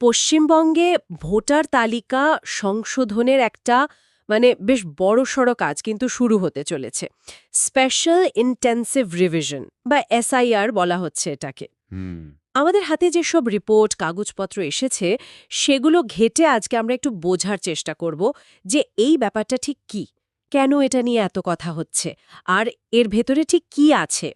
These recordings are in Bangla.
পশ্চিমবঙ্গে ভোটার তালিকা সংশোধনের একটা মানে বেশ বড়সড় কাজ কিন্তু শুরু হতে চলেছে। স্পেশাল ইন্টেন্সিভ রিভিশন বা এসআইআর বলা হচ্ছে এটাকে। হুম। আমাদের হাতে যেসব রিপোর্ট কাগজপত্র এসেছে সেগুলো ঘেটে আজকে আমরা একটু বোঝার চেষ্টা করব যে এই ব্যাপারটা ঠিক কি? কেন এটা নিয়ে এত কথা হচ্ছে? আর এর ভেতরে ঠিক কি আছে?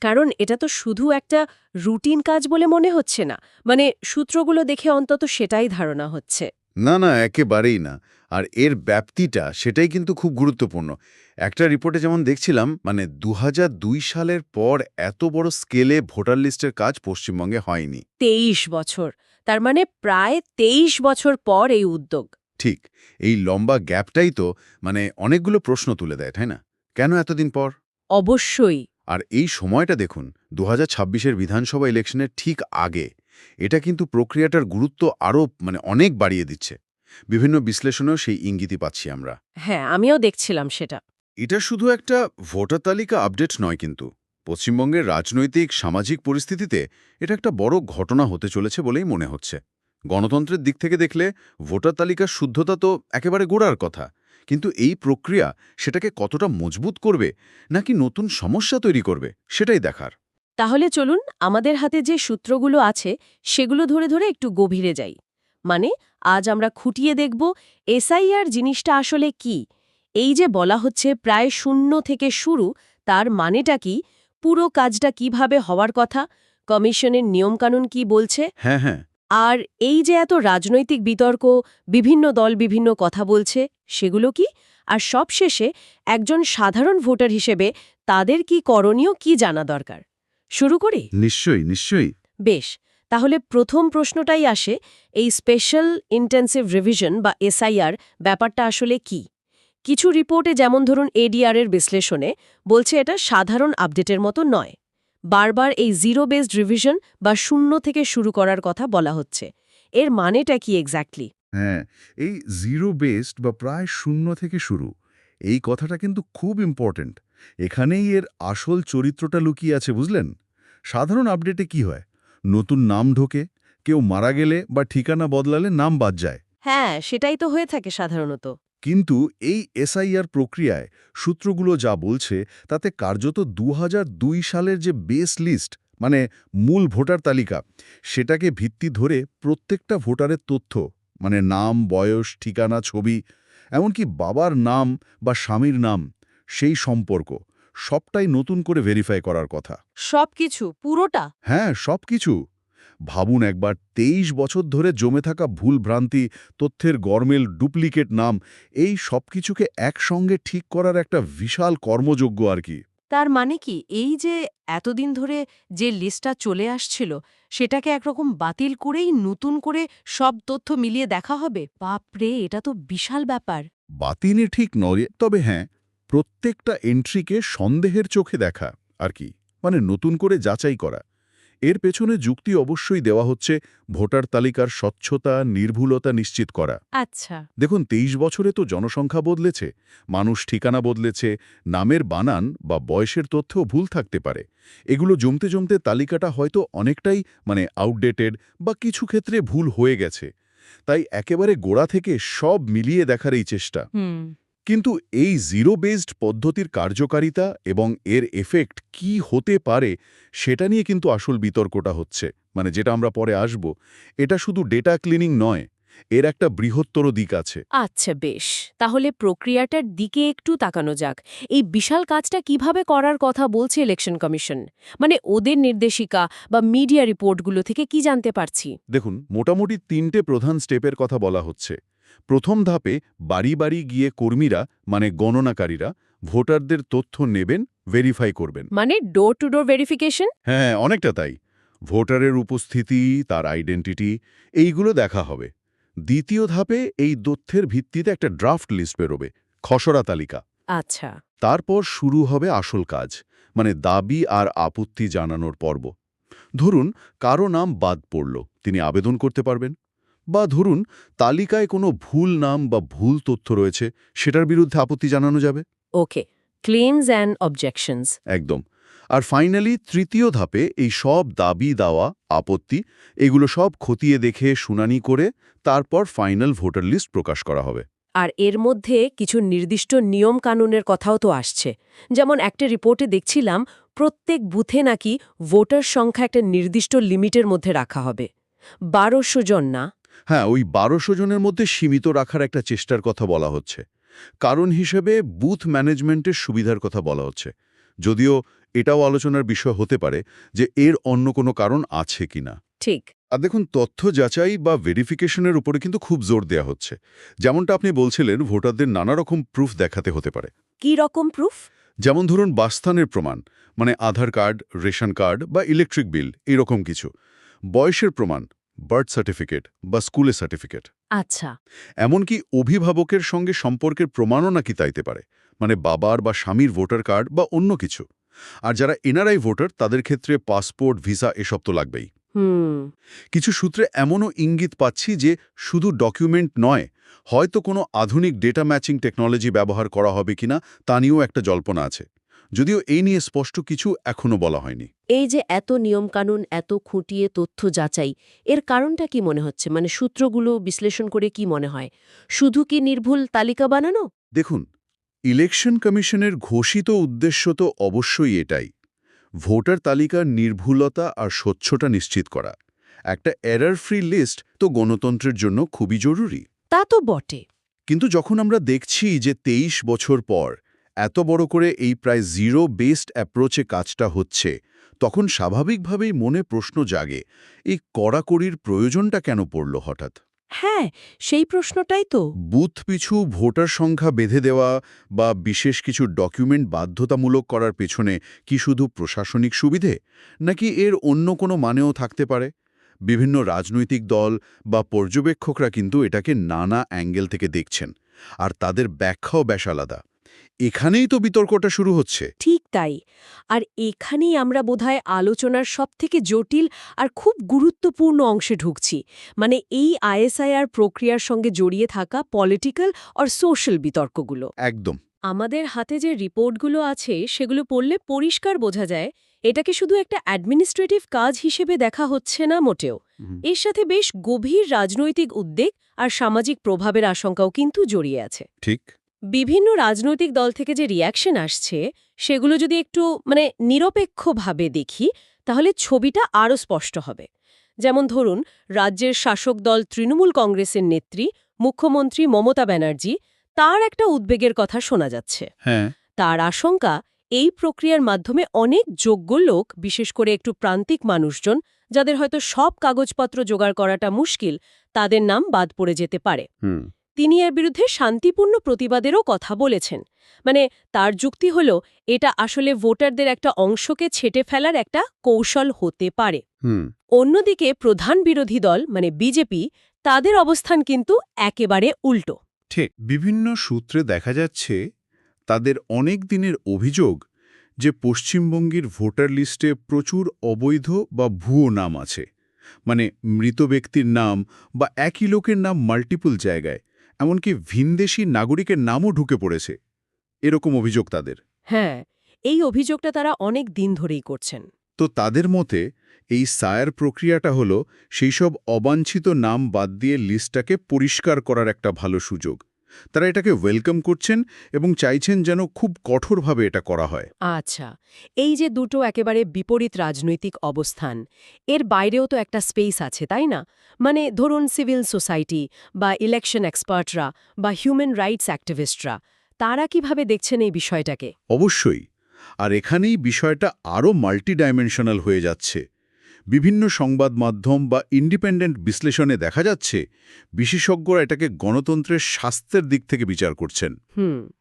কারণ এটা তো শুধু একটা রুটিন কাজ বলে মনে হচ্ছে না। মানে সূত্রগুলো দেখে অন্তত সেটাই ধারণা হচ্ছে। না না একেবারেই না। আর এর ব্যাপ্তিটা সেটাই কিন্তু খুব গুরুত্বপূর্ণ। একটা রিপোর্টে যেমন দেখছিলাম মানে দু হাজার দুই সালের পর এত বড় স্কেলে ভোটার লিস্টের কাজ পশ্চিমবঙ্গে হয়নি। তেইশ বছর। তার মানে প্রায় তেইশ বছর পর এই উদ্যোগ। ঠিক এই লম্বা গ্যাপটাই তো মানে অনেকগুলো প্রশ্ন তুলে দেয় তাই না? কেন এতদিন পর? অবশ্যই। আর এই সময়টা দেখুন দু হাজার বিধানসভা ইলেকশনের ঠিক আগে। এটা কিন্তু প্রক্রিয়াটার গুরুত্ব আরও মানে অনেক বাড়িয়ে দিচ্ছে। বিভিন্ন বিশ্লেষণেও সেই ইঙ্গিতই পাচ্ছি আমরা। হ্যাঁ আমিও দেখছিলাম সেটা। এটা শুধু একটা ভোটার তালিকা আপডেট নয় কিন্তু। পশ্চিমবঙ্গের রাজনৈতিক সামাজিক পরিস্থিতিতে এটা একটা বড় ঘটনা হতে চলেছে বলেই মনে হচ্ছে। গণতন্ত্রের দিক থেকে দেখলে ভোটার তালিকার শুদ্ধতা তো একেবারে গোড়ার কথা। কিন্তু এই প্রক্রিয়া সেটাকে কতটা মজবুত করবে নাকি নতুন সমস্যা তৈরি করবে সেটাই দেখার। তাহলে চলুন আমাদের হাতে যে সূত্রগুলো আছে সেগুলো ধরে ধরে একটু গভীরে যাই। মানে আজ আমরা খুঁটিয়ে দেখব এসআইআর জিনিসটা আসলে কি। এই যে বলা হচ্ছে প্রায় শূন্য থেকে শুরু তার মানেটা কি পুরো কাজটা কীভাবে হওয়ার কথা কমিশনের নিয়মকানুন কি বলছে? হ্যাঁ হ্যাঁ। আর এই যে এত রাজনৈতিক বিতর্ক বিভিন্ন দল বিভিন্ন কথা বলছে সেগুলো কি? আর সবশেষে একজন সাধারণ ভোটার হিসেবে তাদের কি করণীয় কি জানা দরকার? শুরু করি? নিশ্চয়ই নিশ্চয়ই। বেশ তাহলে প্রথম প্রশ্নটাই আসে এই স্পেশাল ইন্টেন্সিভ রিভিশন বা এসআইআর ব্যাপারটা আসলে কি? কিছু রিপোর্টে যেমন ধরুন এডিআর এর বিশ্লেষণে বলছে এটা সাধারণ আপডেটের মতো নয়। বারবার এই জিরো বেসড রিভিশন বা শূন্য থেকে শুরু করার কথা বলা হচ্ছে। এর মানেটা কি এক্স্যাক্টলি হ্যাঁ এই জিরো বেসড বা প্রায় শূন্য থেকে শুরু এই কথাটা কিন্তু খুব ইম্পর্ট্যান্ট এখানেই এর আসল চরিত্রটা লুকিয়ে আছে বুঝলেন? সাধারণ আপডেটে কি হয়? নতুন নাম ঢোকে কেউ মারা গেলে বা ঠিকানা বদলালে নাম বাদ যায়। হ্যাঁ সেটাই তো হয়ে থাকে সাধারণত। কিন্তু এই এসআইআর প্রক্রিয়ায় সূত্রগুলো যা বলছে তাতে কার্যত দু হাজার দুই সালের যে বেস লিস্ট মানে মূল ভোটার তালিকা সেটাকে ভিত্তি ধরে প্রত্যেকটা ভোটারের তথ্য মানে নাম বয়স ঠিকানা ছবি এমনকি বাবার নাম বা স্বামীর নাম সেই সম্পর্ক সবটাই নতুন করে ভেরিফাই করার কথা। সবকিছু? পুরোটা? হ্যাঁ সব কিছু ভাবুন একবার তেইশ বছর ধরে জমে থাকা ভুল ভ্রান্তি তথ্যের গরমেল ডুপ্লিকেট নাম এই সব কিছুকে একসঙ্গে ঠিক করার একটা বিশাল কর্মযোগ্য আর কি। তার মানে কি এই যে এতদিন ধরে যে লিস্টটা চলে আসছিল সেটাকে একরকম বাতিল করেই নতুন করে সব তথ্য মিলিয়ে দেখা হবে? বাপরে এটা তো বিশাল ব্যাপার। বাতিনে ঠিক নয় তবে হ্যাঁ প্রত্যেকটা এন্ট্রিকে সন্দেহের চোখে দেখা আর কি মানে নতুন করে যাচাই করা। এর পেছনে যুক্তি অবশ্যই দেওয়া হচ্ছে ভোটার তালিকার স্বচ্ছতা নির্ভুলতা নিশ্চিত করা। আচ্ছা। দেখুন তেইশ বছরে তো জনসংখ্যা বদলেছে মানুষ ঠিকানা বদলেছে নামের বানান বা বয়সের তথ্যও ভুল থাকতে পারে। এগুলো জমতে জমতে তালিকাটা হয়তো অনেকটাই মানে আউটডেটেড বা কিছু ক্ষেত্রে ভুল হয়ে গেছে। তাই একেবারে গোড়া থেকে সব মিলিয়ে দেখার এই চেষ্টা। কিন্তু এই জিরো বেসড পদ্ধতির কার্যকারিতা এবং এর এফেক্ট কি হতে পারে সেটা নিয়ে কিন্তু আসল বিতর্কটা হচ্ছে। মানে যেটা আমরা পরে আসব এটা শুধু ডেটা ক্লিনিং নয় এর একটা বৃহত্তর দিক আছে। আচ্ছা বেশ। তাহলে প্রক্রিয়াটার দিকে একটু তাকানো যাক। এই বিশাল কাজটা কীভাবে করার কথা বলছে ইলেকশন কমিশন মানে ওদের নির্দেশিকা বা মিডিয়া রিপোর্টগুলো থেকে কি জানতে পারছি? দেখুন মোটামুটি তিনটে প্রধান স্টেপের কথা বলা হচ্ছে। প্রথম ধাপে বাড়ি বাড়ি গিয়ে কর্মীরা মানে গণনাকারীরা ভোটারদের তথ্য নেবেন ভেরিফাই করবেন। মানে ডোর টু ডোর ভেরিফিকেশন হ্যাঁ অনেকটা তাই। ভোটারের উপস্থিতি তার আইডেন্টিটি এইগুলো দেখা হবে। দ্বিতীয় ধাপে এই তথ্যের ভিত্তিতে একটা ড্রাফট লিস্ট বেরোবে খসড়া তালিকা। আচ্ছা। তারপর শুরু হবে আসল কাজ মানে দাবি আর আপত্তি জানানোর পর্ব। ধরুন কারও নাম বাদ পড়ল তিনি আবেদন করতে পারবেন। বা ধরুন তালিকায় কোনো ভুল নাম বা ভুল তথ্য রয়েছে সেটার বিরুদ্ধে আপত্তি জানানো যাবে? ওকে ক্লেমস অ্যান্ড অবজেকশনস একদম। আর ফাইনালি তৃতীয় ধাপে এই সব দাবি দাওয়া আপত্তি এগুলো সব খতিয়ে দেখে শুনানি করে তারপর ফাইনাল ভোটার লিস্ট প্রকাশ করা হবে। আর এর মধ্যে কিছু নির্দিষ্ট নিয়ম কানুনের কথাও তো আসছে। যেমন একটা রিপোর্টে দেখছিলাম প্রত্যেক বুথে নাকি ভোটার সংখ্যা একটা নির্দিষ্ট লিমিটের মধ্যে রাখা হবে। বারোশো জন না? হ্যাঁ ওই বারোশো জনের মধ্যে সীমিত রাখার একটা চেষ্টার কথা বলা হচ্ছে। কারণ হিসেবে বুথ ম্যানেজমেন্টের সুবিধার কথা বলা হচ্ছে। যদিও এটাও আলোচনার বিষয় হতে পারে যে এর অন্য কোনো কারণ আছে কিনা। ঠিক। আর দেখুন তথ্য যাচাই বা ভেরিফিকেশনের উপরে কিন্তু খুব জোর দেয়া হচ্ছে। যেমনটা আপনি বলছিলেন ভোটারদের নানা রকম প্রুফ দেখাতে হতে পারে। কি রকম প্রুফ যেমন ধরুন বাসস্থানের প্রমাণ মানে আধার কার্ড রেশন কার্ড বা ইলেকট্রিক বিল এরকম কিছু। বয়সের প্রমাণ বার্থ সার্টিফিকেট বা স্কুলের সার্টিফিকেট। আচ্ছা। এমনকি অভিভাবকের সঙ্গে সম্পর্কের প্রমাণও নাকি তাইতে পারে মানে বাবার বা স্বামীর ভোটার কার্ড বা অন্য কিছু। আর যারা এনআরআই ভোটার তাদের ক্ষেত্রে পাসপোর্ট ভিসা এসব তো লাগবেই। কিছু সূত্রে এমনও ইঙ্গিত পাচ্ছি যে শুধু ডকুমেন্ট নয় হয়তো কোনো আধুনিক ডেটা ম্যাচিং টেকনোলজি ব্যবহার করা হবে কিনা তা নিয়েও একটা জল্পনা আছে। যদিও এই নিয়ে স্পষ্ট কিছু এখনও বলা হয়নি। এই যে এত নিয়মকানুন এত খুঁটিয়ে তথ্য যাচাই এর কারণটা কি মনে হচ্ছে? মানে সূত্রগুলো বিশ্লেষণ করে কি মনে হয়? শুধু কি নির্ভুল তালিকা বানানো? দেখুন ইলেকশন কমিশনের ঘোষিত উদ্দেশ্য তো অবশ্যই এটাই ভোটার তালিকার নির্ভুলতা আর স্বচ্ছতা নিশ্চিত করা। একটা এরার ফ্রি লিস্ট তো গণতন্ত্রের জন্য খুবই জরুরি। তা তো বটে। কিন্তু যখন আমরা দেখছি যে ২৩ বছর পর এত বড় করে এই প্রায় জিরো বেসড অ্যাপ্রোচে কাজটা হচ্ছে তখন স্বাভাবিকভাবেই মনে প্রশ্ন জাগে এই কড়াকড়ির প্রয়োজনটা কেন পড়ল হঠাৎ? হ্যাঁ সেই প্রশ্নটাই তো। বুথ পিছু ভোটার সংখ্যা বেঁধে দেওয়া বা বিশেষ কিছু ডকুমেন্ট বাধ্যতামূলক করার পেছনে কি শুধু প্রশাসনিক সুবিধে নাকি এর অন্য কোনো মানেও থাকতে পারে? বিভিন্ন রাজনৈতিক দল বা পর্যবেক্ষকরা কিন্তু এটাকে নানা অ্যাঙ্গেল থেকে দেখছেন আর তাদের ব্যাখ্যাও বেশ আলাদা। এখানেই তো বিতর্কটা শুরু হচ্ছে। ঠিক তাই। আর এখানেই আমরা বোধহয় আলোচনার সবথেকে জটিল আর খুব গুরুত্বপূর্ণ অংশে ঢুকছি। মানে এই আইএসআইআর প্রক্রিয়ার সঙ্গে জড়িয়ে থাকা পলিটিক্যাল আর সোশ্যাল বিতর্কগুলো। একদম। আমাদের হাতে যে রিপোর্টগুলো আছে সেগুলো পড়লে পরিষ্কার বোঝা যায় এটাকে শুধু একটা অ্যাডমিনিস্ট্রেটিভ কাজ হিসেবে দেখা হচ্ছে না মোটেও। এর সাথে বেশ গভীর রাজনৈতিক উদ্বেগ আর সামাজিক প্রভাবের আশঙ্কাও কিন্তু জড়িয়ে আছে। ঠিক। বিভিন্ন রাজনৈতিক দল থেকে যে রিয়াকশন আসছে সেগুলো যদি একটু মানে নিরপেক্ষভাবে দেখি তাহলে ছবিটা আরও স্পষ্ট হবে। যেমন ধরুন রাজ্যের শাসক দল তৃণমূল কংগ্রেসের নেত্রী মুখ্যমন্ত্রী মমতা ব্যানার্জি তার একটা উদ্বেগের কথা শোনা যাচ্ছে। হ্যাঁ। তার আশঙ্কা এই প্রক্রিয়ার মাধ্যমে অনেক যোগ্য লোক বিশেষ করে একটু প্রান্তিক মানুষজন যাদের হয়তো সব কাগজপত্র জোগাড় করাটা মুশকিল তাদের নাম বাদ পড়ে যেতে পারে। হুম। তিনি এর বিরুদ্ধে শান্তিপূর্ণ প্রতিবাদেরও কথা বলেছেন। মানে তার যুক্তি হল এটা আসলে ভোটারদের একটা অংশকে ছেটে ফেলার একটা কৌশল হতে পারে। হুম। অন্যদিকে প্রধান বিরোধী দল মানে বিজেপি তাদের অবস্থান কিন্তু একেবারে উল্টো। ঠিক বিভিন্ন সূত্রে দেখা যাচ্ছে তাদের অনেক দিনের অভিযোগ যে পশ্চিমবঙ্গের ভোটার লিস্টে প্রচুর অবৈধ বা ভুয়ো নাম আছে। মানে মৃত ব্যক্তির নাম বা একই লোকের নাম মাল্টিপল জায়গায়। এমনকি ভিনদেশি নাগরিকের নামও ঢুকে পড়েছে। এরকম অভিযোগ তাদের। হ্যাঁ এই অভিযোগটা তারা অনেক দিন ধরেই করছেন। তো তাদের মতে এই সায়ার প্রক্রিয়াটা হলো সেই সব অবাঞ্ছিত নাম বাদ দিয়ে লিস্টটাকে পরিষ্কার করার একটা ভালো সুযোগ। তারা এটাকে ওয়েলকাম করছেন এবং চাইছেন যেন খুব কঠোরভাবে এটা করা হয়। আচ্ছা এই যে দুটো একেবারে বিপরীত রাজনৈতিক অবস্থান এর বাইরেও তো একটা স্পেস আছে তাই না? মানে ধরুন সিভিল সোসাইটি বা ইলেকশন এক্সপার্টরা বা হিউম্যান রাইটস অ্যাক্টিভিস্টরা তারা কীভাবে দেখছেন এই বিষয়টাকে? অবশ্যই আর এখানেই বিষয়টা আরও মাল্টিডাইমেনশনাল হয়ে যাচ্ছে। বিভিন্ন সংবাদ মাধ্যম বা ইন্ডিপেন্ডেন্ট বিশ্লেষণে দেখা যাচ্ছে বিশেষজ্ঞরা এটাকে গণতন্ত্রের স্বাস্থ্যের দিক থেকে বিচার করছেন।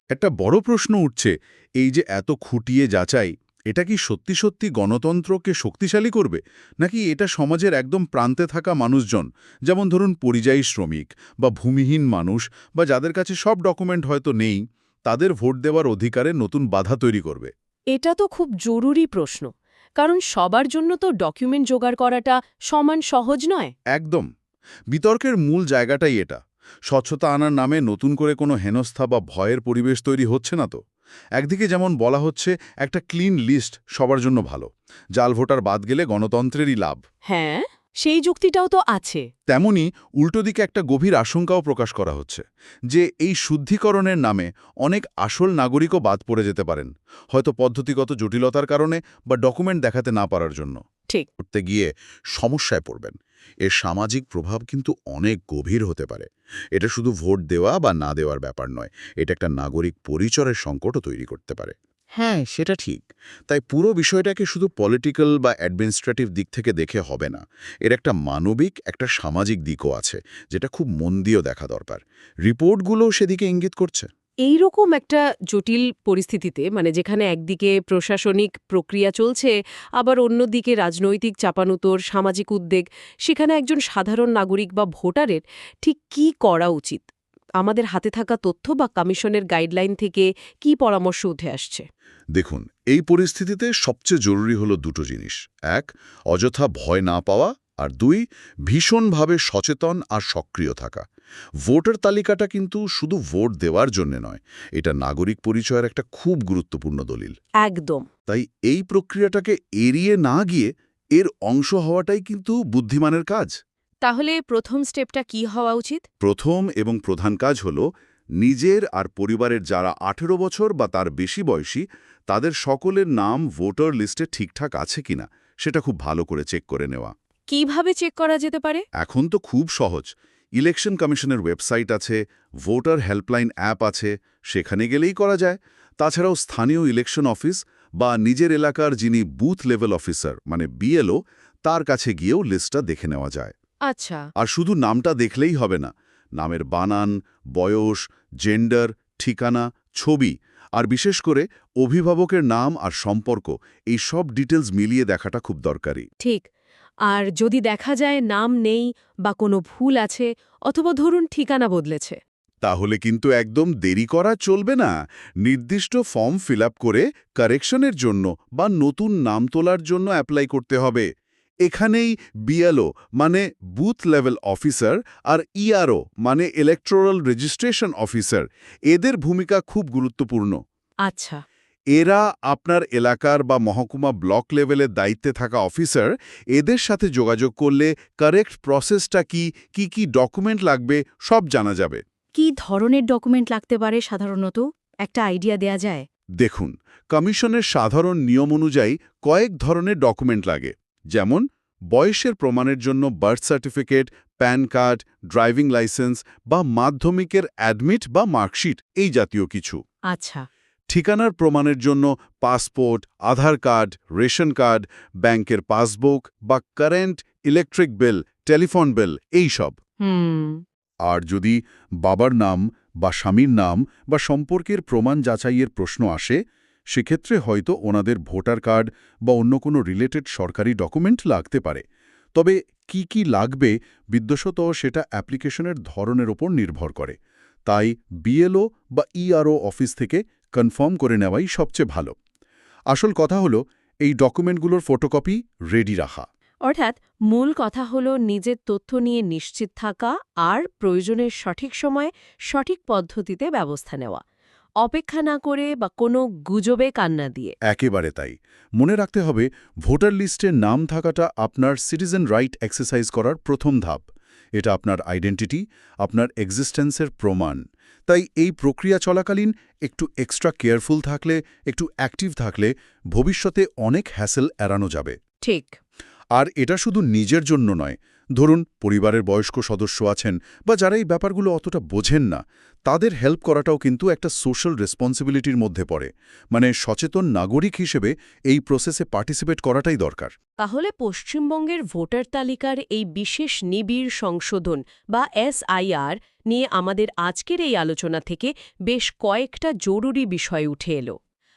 একটা বড় প্রশ্ন উঠছে এই যে এত খুঁটিয়ে যাচাই এটা কি সত্যি সত্যি গণতন্ত্রকে শক্তিশালী করবে? নাকি এটা সমাজের একদম প্রান্তে থাকা মানুষজন যেমন ধরুন পরিযায়ী শ্রমিক বা ভূমিহীন মানুষ বা যাদের কাছে সব ডকুমেন্ট হয়তো নেই তাদের ভোট দেওয়ার অধিকারে নতুন বাধা তৈরি করবে? এটা তো খুব জরুরি প্রশ্ন। কারণ সবার জন্য তো ডকুমেন্ট জোগাড় করাটা সমান সহজ নয়। একদম। বিতর্কের মূল জায়গাটাই এটা। স্বচ্ছতা আনার নামে নতুন করে কোনো হেনস্থা বা ভয়ের পরিবেশ তৈরি হচ্ছে না তো। একদিকে যেমন বলা হচ্ছে একটা ক্লিন লিস্ট সবার জন্য ভালো। জাল ভোটার বাদ গেলে গণতন্ত্রেরই লাভ। হ্যাঁ? সেই যুক্তিটাও তো আছে। তেমনি উল্টো দিকে একটা গভীর আশঙ্কাও প্রকাশ করা হচ্ছে যে এই শুদ্ধিকরণের নামে অনেক আসল নাগরিকও বাদ পড়ে যেতে পারেন হয়তো পদ্ধতিগত জটিলতার কারণে বা ডকুমেন্ট দেখাতে না পারার জন্য। ঠিক। করতে গিয়ে সমস্যায় পড়বেন। এর সামাজিক প্রভাব কিন্তু অনেক গভীর হতে পারে। এটা শুধু ভোট দেওয়া বা না দেওয়ার ব্যাপার নয় এটা একটা নাগরিক পরিচয়ের সংকটও তৈরি করতে পারে। হ্যাঁ সেটা ঠিক। তাই পুরো বিষয়টাকে শুধু পলিটিক্যাল বা অ্যাডমিনিস্ট্রেটিভ দিক থেকে দেখে হবে না। এর একটা মানবিক, একটা সামাজিক দিকও আছে, যেটা খুব মন দিয়েও দেখা দরকার। রিপোর্টগুলোও সেদিকে ইঙ্গিত করছে। এই রকম একটা জটিল পরিস্থিতিতে মানে যেখানে একদিকে প্রশাসনিক প্রক্রিয়া চলছে, আবার অন্যদিকে রাজনৈতিক চাপানুতোর, সামাজিক উদ্বেগ, সেখানে একজন সাধারণ নাগরিক বা ভোটারের ঠিক কি করা উচিত? আমাদের হাতে থাকা তথ্য বা কমিশনের গাইডলাইন থেকে কি পরামর্শ উঠে আসছে? দেখুন এই পরিস্থিতিতে সবচেয়ে জরুরি হলো দুটো জিনিস। এক অযথা ভয় না পাওয়া আর দুই ভীষণভাবে সচেতন আর সক্রিয় থাকা। ভোটার তালিকাটা কিন্তু শুধু ভোট দেওয়ার জন্য নয় এটা নাগরিক পরিচয়ের একটা খুব গুরুত্বপূর্ণ দলিল। একদম। তাই এই প্রক্রিয়াটাকে এড়িয়ে না গিয়ে এর অংশ হওয়াটাই কিন্তু বুদ্ধিমানের কাজ। তাহলে প্রথম স্টেপটা কি হওয়া উচিত? প্রথম এবং প্রধান কাজ হল নিজের আর পরিবারের যারা আঠেরো বছর বা তার বেশি বয়সী তাদের সকলের নাম ভোটার লিস্টে ঠিকঠাক আছে কিনা সেটা খুব ভালো করে চেক করে নেওয়া। কীভাবে চেক করা যেতে পারে? এখন তো খুব সহজ। ইলেকশন কমিশনের ওয়েবসাইট আছে ভোটার হেল্পলাইন অ্যাপ আছে সেখানে গেলেই করা যায়। তাছাড়াও স্থানীয় ইলেকশন অফিস বা নিজের এলাকার যিনি বুথ লেভেল অফিসার মানে বিএলও তার কাছে গিয়েও লিস্টটা দেখে নেওয়া যায়। আচ্ছা। আর শুধু নামটা দেখলেই হবে না। নামের বানান বয়স জেন্ডার ঠিকানা ছবি আর বিশেষ করে অভিভাবকের নাম আর সম্পর্ক এই সব ডিটেলস মিলিয়ে দেখাটা খুব দরকারি। ঠিক। আর যদি দেখা যায় নাম নেই বা কোনো ভুল আছে অথবা ধরুন ঠিকানা বদলেছে। তাহলে কিন্তু একদম দেরি করা চলবে না। নির্দিষ্ট ফর্ম ফিল করে কারেকশনের জন্য বা নতুন নাম তোলার জন্য অ্যাপ্লাই করতে হবে। এখানেই বিএলও মানে বুথ লেভেল অফিসার আর ইআরও মানে ইলেকট্রাল রেজিস্ট্রেশন অফিসার এদের ভূমিকা খুব গুরুত্বপূর্ণ। আচ্ছা। এরা আপনার এলাকার বা মহকুমা ব্লক লেভেলের দায়িত্বে থাকা অফিসার এদের সাথে যোগাযোগ করলে কারেক্ট প্রসেসটা কি কি কি ডকুমেন্ট লাগবে সব জানা যাবে। কি ধরনের ডকুমেন্ট লাগতে পারে সাধারণত? একটা আইডিয়া দেয়া যায়? দেখুন কমিশনের সাধারণ নিয়ম অনুযায়ী কয়েক ধরনের ডকুমেন্ট লাগে। যেমন বয়সের প্রমাণের জন্য birth certificate PAN card driving licence বা মাধ্যমিকের অ্যাডমিট বা মার্কশিট এই জাতীয় কিছু। আচ্ছা। ঠিকানার প্রমাণের জন্য passport Aadhaar card ration card ব্যাংকের পাসবুক বা current electric bill telephone bill এই সব। আর যদি বাবার নাম বা স্বামীর নাম বা সম্পর্কের প্রমাণ যাচাইয়ের প্রশ্ন আসে সেক্ষেত্রে হয়তো ওনাদের ভোটার কার্ড বা অন্য কোনো রিলেটেড সরকারি ডকুমেন্ট লাগতে পারে। তবে কি কি লাগবে বিদ্যশত সেটা অ্যাপ্লিকেশনের ধরনের ওপর নির্ভর করে। তাই বিএলও বা ইআরও অফিস থেকে কনফার্ম করে নেওয়াই সবচেয়ে ভালো। আসল কথা হলো, এই ডকুমেন্টগুলোর ফটোকপি রেডি রাখা। অর্থাৎ মূল কথা হলো নিজের তথ্য নিয়ে নিশ্চিত থাকা আর প্রয়োজনের সঠিক সময়ে সঠিক পদ্ধতিতে ব্যবস্থা নেওয়া। অপেক্ষা না করে বা কোনো গুজবে কান্না দিয়ে। একেবারে তাই। মনে রাখতে হবে ভোটার লিস্টে নাম থাকাটা আপনার সিটিজেন রাইট এক্সারসাইজ করার প্রথম ধাপ। এটা আপনার আইডেন্টিটি আপনার এক্সিস্টেন্সের প্রমাণ। তাই এই প্রক্রিয়া চলাকালীন একটু এক্সট্রা কেয়ারফুল থাকলে একটু অ্যাক্টিভ থাকলে ভবিষ্যতে অনেক হ্যাসেল এড়ানো যাবে। ঠিক। আর এটা শুধু নিজের জন্য নয় ধরুন, পরিবারের বয়স্ক সদস্য আছেন বা যারা এই ব্যাপারগুলো অতটা বোঝেন না, তাদের হেল্প করাটাও কিন্তু একটা সোশ্যাল রেসপন্সিবিলিটির মধ্যে পড়ে। মানে সচেতন নাগরিক হিসেবে এই প্রসেসে পার্টিসিপেট করাটাই দরকার। তাহলে পশ্চিমবঙ্গের ভোটার তালিকার এই বিশেষ নিবিড় সংশোধন বা এসআইআর নিয়ে আমাদের আজকের এই আলোচনা থেকে বেশ কয়েকটা জরুরি বিষয় উঠে এলো।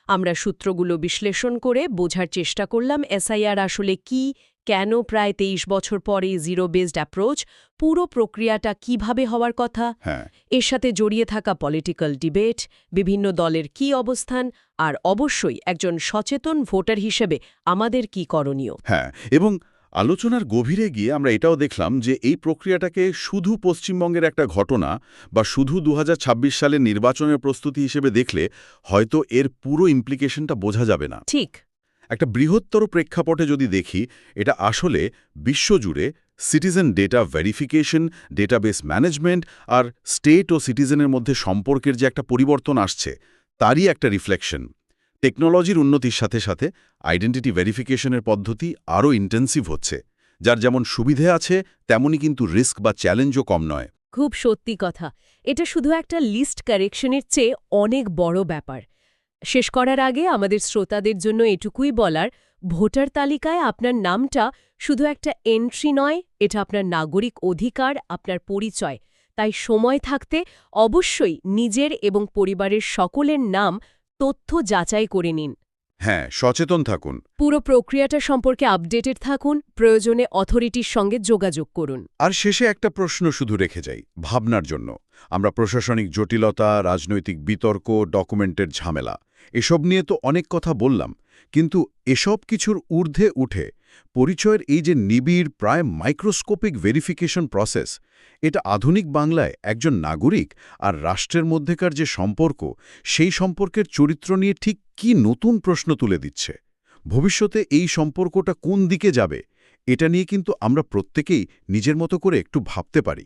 আমরা সূত্রগুলো বিশ্লেষণ করে বোঝার চেষ্টা করলাম এসআইআর আসলে কি কেন প্রায় তেইশ বছর পরে জিরো বেসড অ্যাপ্রোচ পুরো প্রক্রিয়াটা কীভাবে হওয়ার কথা? হ্যাঁ। এর সাথে জড়িয়ে থাকা পলিটিক্যাল ডিবেট বিভিন্ন দলের কি অবস্থান আর অবশ্যই একজন সচেতন ভোটার হিসেবে আমাদের কি করণীয়? হ্যাঁ এবং আলোচনার গভীরে গিয়ে আমরা এটাও দেখলাম যে এই প্রক্রিয়াটাকে শুধু পশ্চিমবঙ্গের একটা ঘটনা বা শুধু দুহাজার ছাব্বিশ সালের নির্বাচনের প্রস্তুতি হিসেবে দেখলে হয়তো এর পুরো ইমপ্লিকেশনটা বোঝা যাবে না। ঠিক। একটা বৃহত্তর প্রেক্ষাপটে যদি দেখি, এটা আসলে বিশ্বজুড়ে citizen data verification database management আর স্টেট ও সিটিজেনের মধ্যে সম্পর্কের যে একটা পরিবর্তন আসছে, তারই একটা রিফ্লেকশন টেকনোলজির উন্নতির সাথে সাথে আইডেন্টিটি ভেরিফিকেশনের পদ্ধতি আরও ইন্টেন্সিভ হচ্ছে। যার যেমন সুবিধে আছে তেমনই কিন্তু রিস্ক বা চ্যালেঞ্জও কম নয়। খুব সত্যি কথা। এটা শুধু একটা লিস্ট কারেকশনের চেয়ে অনেক বড় ব্যাপার। শেষ করার আগে আমাদের শ্রোতাদের জন্য এটুকুই বলার ভোটার তালিকায় আপনার নামটা শুধু একটা এন্ট্রি নয় এটা আপনার নাগরিক অধিকার আপনার পরিচয়। তাই সময় থাকতে অবশ্যই নিজের এবং পরিবারের সকলের নাম তথ্য যাচাই করে নিন। হ্যাঁ সচেতন থাকুন। পুরো প্রক্রিয়াটা সম্পর্কে আপডেটেড থাকুন প্রয়োজনে অথরিটির সঙ্গে যোগাযোগ করুন। আর শেষে একটা প্রশ্ন শুধু রেখে যাই ভাবনার জন্য। আমরা প্রশাসনিক জটিলতা রাজনৈতিক বিতর্ক ডকুমেন্টের ঝামেলা। এসব নিয়ে তো অনেক কথা বললাম, কিন্তু এসব কিছুর ঊর্ধ্বে উঠে পরিচয়ের এই যে নিবিড়, প্রায় মাইক্রোস্কোপিক ভেরিফিকেশন প্রসেস, এটা আধুনিক বাংলায় একজন নাগরিক আর রাষ্ট্রের মধ্যেকার যে সম্পর্ক, সেই সম্পর্কের চরিত্র নিয়ে ঠিক কি নতুন প্রশ্ন তুলে দিচ্ছে? ভবিষ্যতে এই সম্পর্কটা কোন দিকে যাবে? এটা নিয়ে কিন্তু আমরা প্রত্যেকেই নিজের মতো করে একটু ভাবতে পারি।